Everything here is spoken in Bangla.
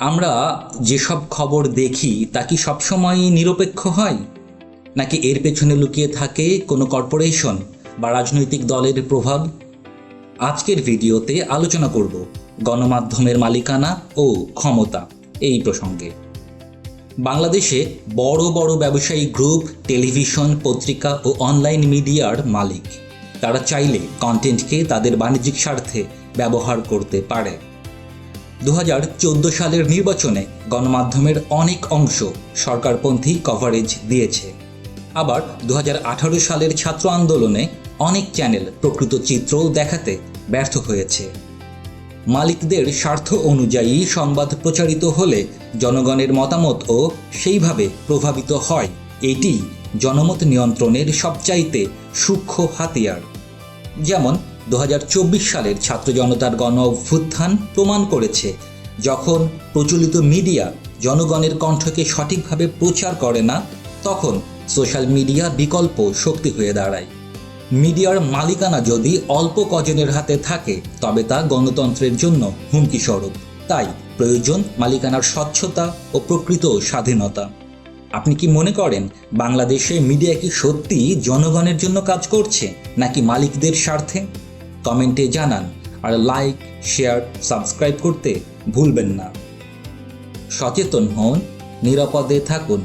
আমরা যেসব খবর দেখি, তা কি সবসময় নিরপেক্ষ হয়? নাকি এর পেছনে লুকিয়ে থাকে কোনো কর্পোরেশন বা রাজনৈতিক দলের প্রভাব? আজকের ভিডিওতে আলোচনা করব গণমাধ্যমের মালিকানা ও ক্ষমতা এই প্রসঙ্গে। বাংলাদেশে বড় বড় ব্যবসায়ী গ্রুপ, টেলিভিশন, পত্রিকা ও অনলাইন মিডিয়ার মালিক। তারা চাইলে কন্টেন্টকে তাদের বাণিজ্যিক স্বার্থে ব্যবহার করতে পারে। দু হাজার চৌদ্দ সালের নির্বাচনে গণমাধ্যমের অনেক অংশ সরকারপন্থী কভারেজ দিয়েছে। আবার দু হাজার আঠারো সালের ছাত্র আন্দোলনে অনেক চ্যানেল প্রকৃত চিত্র দেখাতে ব্যর্থ হয়েছে। মালিকদের স্বার্থ অনুযায়ী সংবাদ প্রচারিত হলে জনগণের মতামতও সেইভাবে প্রভাবিত হয়। এটি জনমত নিয়ন্ত্রণের সবচাইতে সূক্ষ্ম হাতিয়ার। যেমন দু হাজার চব্বিশ সালের ছাত্র জনতার গণ অভ্যুত্থান প্রমাণ করেছে, যখন প্রচলিত মিডিয়া জনগণের কণ্ঠকে সঠিকভাবে প্রচার করে না, তখন সোশ্যাল মিডিয়া বিকল্প শক্তি হয়ে দাঁড়ায়। মিডিয়ার মালিকানা যদি অল্প কজনের হাতে থাকে, তবে তা গণতন্ত্রের জন্য হুমকি স্বরূপ তাই প্রয়োজন মালিকানার স্বচ্ছতা ও প্রকৃত স্বাধীনতা। আপনি কি মনে করেন, বাংলাদেশে মিডিয়া কি সত্যি জনগণের জন্য কাজ করছে, নাকি মালিকদের স্বার্থে? কমেন্টে জানান আর লাইক শেয়ার সাবস্ক্রাইব করতে ভুলবেন না। সচেতন হন নিরাপদে থাকুন।